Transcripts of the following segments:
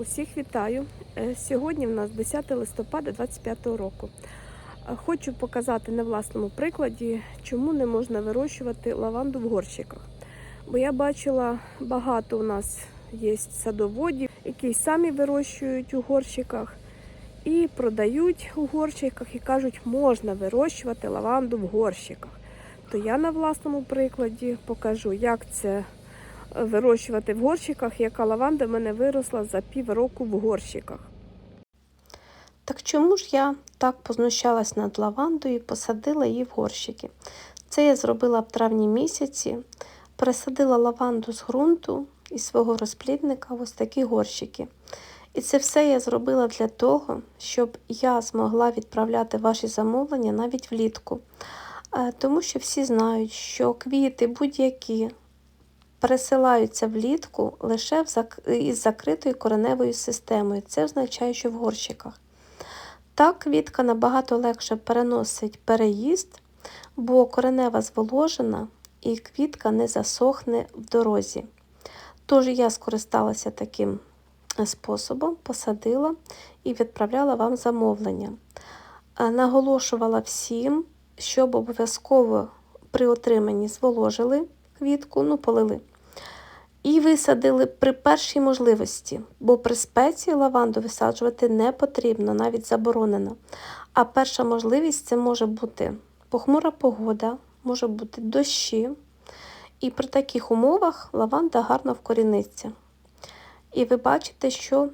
Усіх вітаю. Е, Сьогодні в нас 10 листопада 2025 року. Е, Хочу показати на власному прикладі, чому не можна вирощувати лаванду в горщиках. Бо я бачила, багато у нас є садоводів, які самі вирощують у горщиках і продають у горщиках і кажуть, можна вирощувати лаванду в горщиках. То я на власному прикладі покажу, як це вирощувати в горщиках, яка лаванда в мене виросла за півроку в горщиках. Так чому ж я так познущалась над лавандою і посадила її в горщики? Це я зробила в травні місяці, пересадила лаванду з ґрунту із свого розплідника в ось такі горщики. І це все я зробила для того, щоб я змогла відправляти ваші замовлення навіть влітку. Е, Тому що всі знають, що квіти будь-які пересилаються влітку лише із закритою кореневою системою. Це означає, що в горщиках. Так квітка набагато легше переносить переїзд, бо коренева зволожена і квітка не засохне в дорозі. Тож я скористалася таким е, способом, посадила і відправляла вам замовлення. Е, Наголошувала всім, щоб обов'язково при отриманні зволожили квітку, ну, полили. І висадили при першій можливості, бо при спеції лаванду висаджувати не потрібно, навіть заборонено. А перша можливість це може бути похмура погода, може бути дощі. І при таких умовах лаванда гарно вкоріниться. І ви бачите, що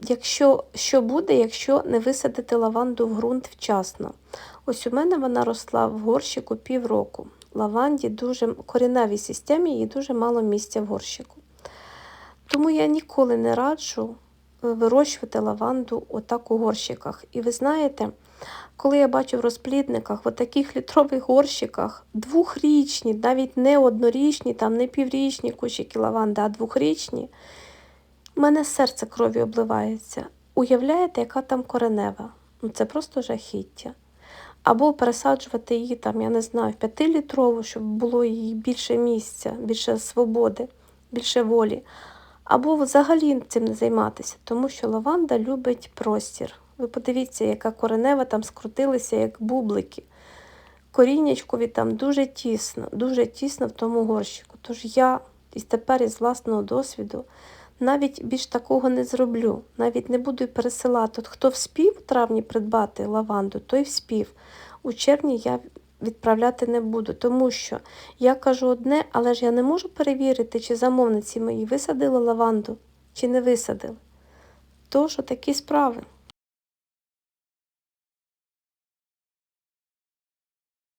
якщо, що буде, якщо не висадити лаванду в ґрунт вчасно. Ось у мене вона росла в горщику півроку. Лаванді дуже коріневій системі їй дуже мало місця в горщику. Тому я ніколи не раджу е, вирощувати лаванду отак у горщиках. І ви знаєте, коли я бачу в розплідниках, в таких літрових горщиках, двохрічні, навіть не однорічні, там не піврічні кущики лаванди, а двохрічні, в мене серце крові обливається. Уявляєте, яка там коренева? Ну це просто жахіття. Або пересаджувати її там, я не знаю, в п'ятилітрову, щоб було їй більше місця, більше свободи, більше волі. Або взагалі цим не займатися, тому що лаванда любить простір. Ви подивіться, яка коренева там скрутилася, як бублики. Коріннячкові там дуже тісно, дуже тісно в тому горщику. Тож я і тепер із власного досвіду навіть більш такого не зроблю. Навіть не буду пересилати. Хто вспів у травні придбати лаванду, той вспів. У червні я відправляти не буду, тому що я кажу одне, але ж я не можу перевірити, чи замовниці мої висадили лаванду, чи не висадили. Тож такі справи.